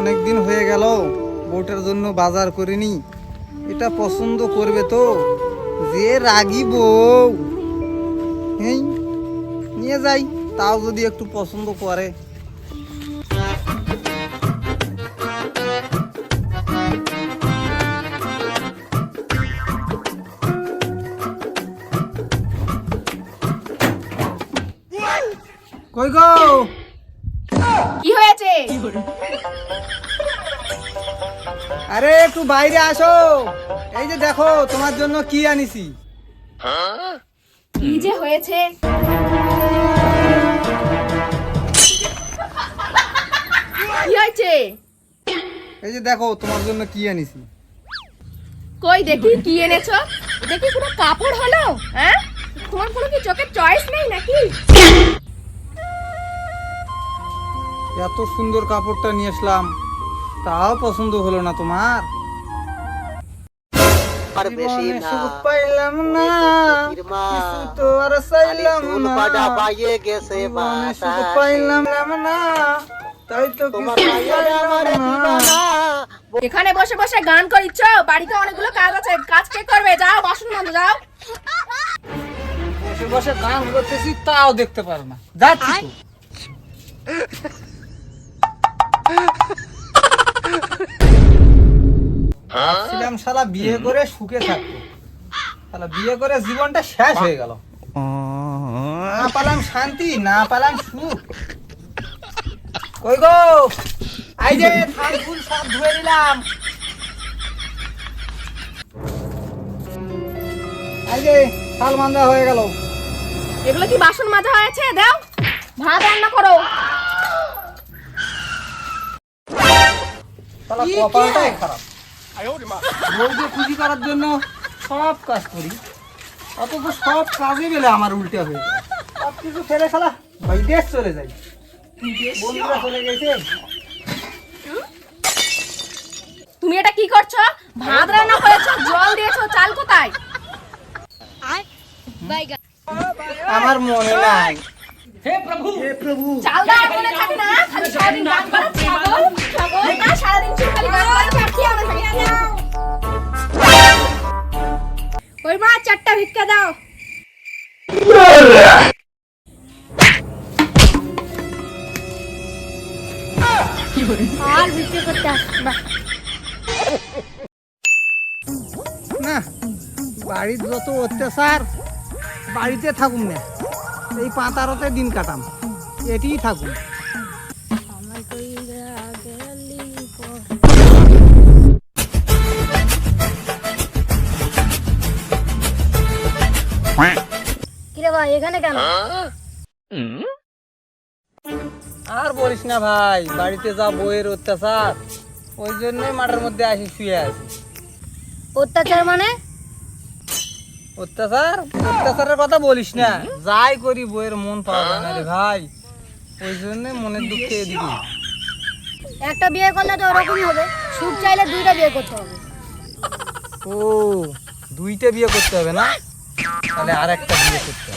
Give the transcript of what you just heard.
অনেক দিন হয়ে গেল, বউটার জন্য বাজার করিনি। এটা পছন্দ করবে তো? যে রাগি বউ। এই নিয়ে যাই, তাও যদি একটু পছন্দ করে। কই গো? কি হয়েছে? আরে একটু বাইরে আসো। এই যে দেখো তোমার জন্য কি আনিছি? কি যে হয়েছে? কি হয়েছে? এই যে দেখো তোমার জন্য কি আনিছি? কই দেখি কি এনেছো? দেখি কোনো কাপড় হলো? হ্যাঁ? তোমার কোনো কি চোখের চয়েস নেই নাকি? এত সুন্দর কাপড়টা নিয়ে আসলাম। তাও পছন্দ হলো না তোমার? আর বেশি জীবনে পাইলাম না। তো আর চাইলাম না। পাইলাম না তাই তো। এখানে বসে বসে গান করিচ্ছ? বাড়িতে অনেকগুলো কাজ আছে। কাজ কে করবে? যাও বাসন মাজো যাও। বসে বসে গান করতেছি তাও দেখতে পারো না। যাচ্ছি তো। ভাবছিলাম শালা বিয়ে করে সুখে থাকব শালা বিয়ে করে জীবনটা শেষ হয়ে গেল। না পালাম শান্তি না পালাম সুখ। কই গো? আই যে থাল ফুল সব ধুয়ে দিলাম আই যে থাল মান্দা হয়ে গেল। এগুলো কি বাসন মাজা হয়েছে? দাও ভাত রান্না করো। শালা কপালটাই খারাপ। বউকে খুশি করার জন্য সব কাজ করি। অথচ সব কাজে গেলে আমার উল্টে হয়ে যায় সব কিছু ফেলে শালা বিদেশ চলে যাই বন্ধুরা চলে গেছে। তুমি এটা কি করছ? ভাত রান্না করেছ জল দিয়েছ চাল কোথায়? আমার মনে নাই। হে প্রভু! হে প্রভু। চাল দেওয়ার মনে থাকে না খালি সারাদিন গান করো ছাগল ছাগল না সারাদিন খালি গান করো। চারটা ভিক্ষা দাও। আর ভিক্ষা বাড়ির যত অত্যাচার, বাড়িতে থাকুন না। এই পাতারতে দিন কাটাম। এটিই থাকুন কিরে ভাই এখানে কেন? আর বলিস না ভাই বাড়িতে যা বইয়ের অত্যাচার ওই জন্যই মাঠের মধ্যে আসি শুয়ে আছি। অত্যাচার মানে? অত্যাচার? অত্যাচারের কথা বলিস না যাই করি বইয়ের মন পাওয়া যায় না রে ভাই ওই জন্য মনের দুঃখে এদিকে। একটা বিয়ে করলে তো ওরকমই হবে সুখ চাইলে দুইটা বিয়ে করতে হবে। ও দুইটা বিয়ে করতে হবে না? তাহলে আর একটা বিয়ে করতে